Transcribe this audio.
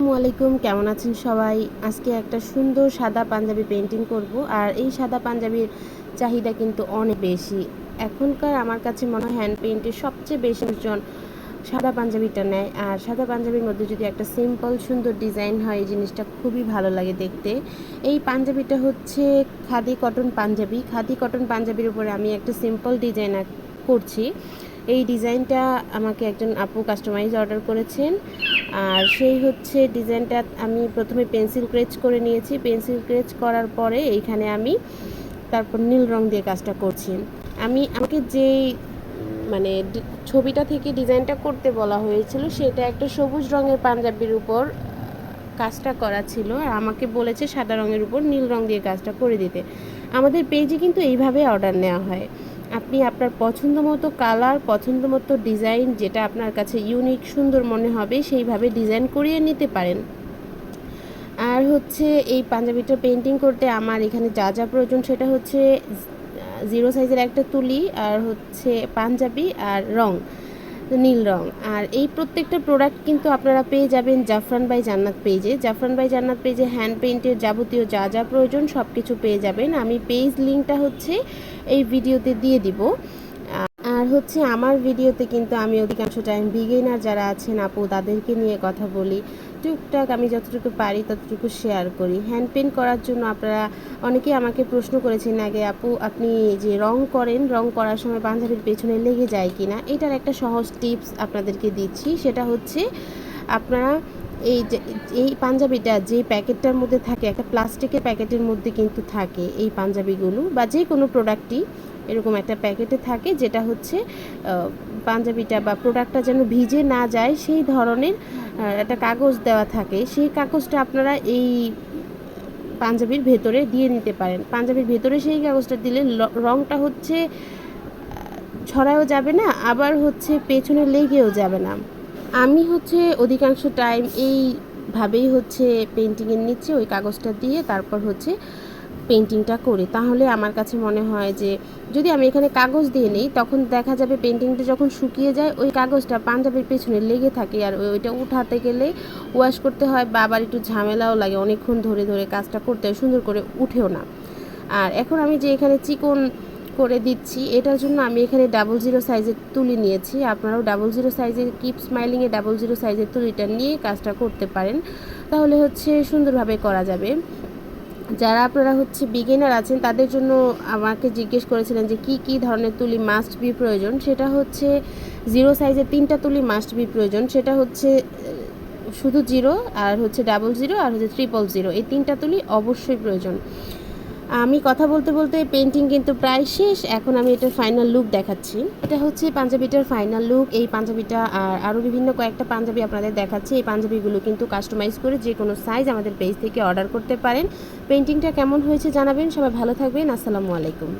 আসসালামু আলাইকুম, কেমন আছেন সবাই? আজকে একটা সুন্দর সাদা পাঞ্জাবি পেন্টিং করব, আর এই সাদা পাঞ্জাবির চাহিদা কিন্তু অনেক বেশি। এখনকার আমার কাছে মনে হয় হ্যান্ড পেন্টের সবচেয়ে বেশি জন সাদা পাঞ্জাবিটা নেয়, আর সাদা পাঞ্জাবির মধ্যে যদি একটা সিম্পল সুন্দর ডিজাইন হয়, এই জিনিসটা খুবই ভালো লাগে দেখতে। এই পাঞ্জাবিটা হচ্ছে খাদি কটন পাঞ্জাবি। খাদি কটন পাঞ্জাবির উপরে আমি একটা সিম্পল ডিজাইন করছি। এই ডিজাইনটা আমাকে একজন আপু কাস্টমাইজ অর্ডার করেছেন। আর সেই হচ্ছে ডিজাইনটা আমি প্রথমে পেন্সিল ক্রেচ করে নিয়েছি। পেন্সিল ক্রেচ করার পরে এইখানে আমি তারপর নীল রং দিয়ে কাজটা করছি। আমি আমাকে যেই মানে ছবিটা থেকে ডিজাইনটা করতে বলা হয়েছিল সেটা একটা সবুজ রঙের পাঞ্জাবির উপর কাজটা করা ছিল। আর আমাকে বলেছে সাদা রঙের উপর নীল রং দিয়ে কাজটা করে দিতে। আমাদের পেজে কিন্তু এইভাবে অর্ডার নেওয়া হয়। আপনি আপনার পছন্দ মতো কালার পছন্দ মতো ডিজাইন যেটা আপনার কাছে ইউনিক সুন্দর মনে হবে, সেইভাবে ডিজাইন করিয়ে নিতে পারেন। আর হচ্ছে এই পাঞ্জাবিটা পেন্টিং করতে আমার এখানে যা যা প্রয়োজন সেটা হচ্ছে জিরো সাইজের একটা তুলি আর হচ্ছে পাঞ্জাবি আর রং। নীল রং। আর এই প্রত্যেকটা প্রোডাক্ট কিন্তু আপনারা পেয়ে যাবেন জাফরান বাই জান্নাত পেজে জাফরান বাই জান্নাত পেজে হ্যান্ড পেইন্টের যাবতীয় যা যা প্রয়োজন সব কিছু পেয়ে যাবেন। আমি পেজ লিঙ্কটা হচ্ছে এই ভিডিওতে দিয়ে দিব। আর হচ্ছে আমার ভিডিওতে কিন্তু আমি অধিকাংশ টাইম বিগিনার যারা আছেন, আপু, তাদেরকে নিয়ে কথা বলি। টুকটাক আমি যতটুকু পারি ততটুকু শেয়ার করি। হ্যান্ড পেন্ট করার জন্য আপনারা অনেকেই আমাকে প্রশ্ন করেছেন আগে, আপু, আপনি যে রং করেন, রং করার সময় পাঞ্জাবির পেছনে লেগে যায় কি না এটার একটা সহজ টিপস আপনাদেরকে দিচ্ছি। সেটা হচ্ছে আপনারা এই যে, এই পাঞ্জাবিটা যে প্যাকেটটার মধ্যে থাকে, একটা প্লাস্টিকের প্যাকেটের মধ্যে কিন্তু থাকে এই পাঞ্জাবিগুলো বা যে কোনো প্রোডাক্টই এরকম একটা প্যাকেটে থাকে যেটা হচ্ছে পাঞ্জাবিটা বা প্রোডাক্টটা যেন ভিজে না যায়, সেই ধরনের একটা কাগজ দেওয়া থাকে। সেই কাগজটা আপনারা এই পাঞ্জাবির ভেতরে দিয়ে নিতে পারেন। পাঞ্জাবির ভেতরে সেই কাগজটা দিলে রংটা হচ্ছে ছড়াও যাবে না, আবার হচ্ছে পেছনে লেগেও যাবে না। আমি হচ্ছে অধিকাংশ টাইম এইভাবেই হচ্ছে পেন্টিংয়ের নিচে ওই কাগজটা দিয়ে তারপর হচ্ছে পেন্টিংটা করি, তাহলে আমার কাছে মনে হয় যে যদি আমি এখানে কাগজ দিয়ে নিই, তখন দেখা যাবে পেন্টিংটা যখন শুকিয়ে যায়, ওই কাগজটা পাঞ্জাবির পেছনে লেগে থাকে আর ওই- ওইটা উঠাতে গেলে ওয়াশ করতে হয় বা আবার একটু ঝামেলাও লাগে, অনেকক্ষণ ধরে ধরে কাজটা করতে হয়, সুন্দর করে উঠেও না। আর এখন আমি যে এখানে চিকন করে দিচ্ছি, এটার জন্য আমি এখানে ডাবল জিরো সাইজের তুলি নিয়েছি, আপনারাও ডাবল জিরো সাইজের কিপ স্মাইলিংয়ে ডাবল জিরো সাইজের তুলিটা নিয়ে কাজটা করতে পারেন। তাহলে হচ্ছে সুন্দরভাবে করা যাবে। যারা আপনারা হচ্ছে বিগিনার আছেন, তাদের জন্য আমাকে জিজ্ঞেস করেছিলেন যে কি কি ধরনের তুলি মাস্ট বি প্রয়োজন। সেটা হচ্ছে জিরো সাইজের তিনটা তুলি মাস্ট বি প্রয়োজন। সেটা হচ্ছে, শুধু জিরো আর হচ্ছে ডাবল জিরো আর হচ্ছে ট্রিপল জিরো এই তিনটা তুলি অবশ্যই প্রয়োজন। আমি কথা বলতে বলতে পেন্টিং কিন্তু প্রায় শেষ, এখন আমি এটার ফাইনাল লুক দেখাচ্ছি। এটা হচ্ছে পাঞ্জাবিটার ফাইনাল লুক এই পাঞ্জাবিটা আর আরও বিভিন্ন কয়েকটা পাঞ্জাবি আপনাদের দেখাচ্ছি। এই পাঞ্জাবিগুলো কিন্তু কাস্টমাইজ করে যে কোনো সাইজ আমাদের পেজ থেকে অর্ডার করতে পারেন। পেন্টিংটা কেমন হয়েছে জানাবেন, সবাই ভালো থাকবেন, আসসালামু আলাইকুম।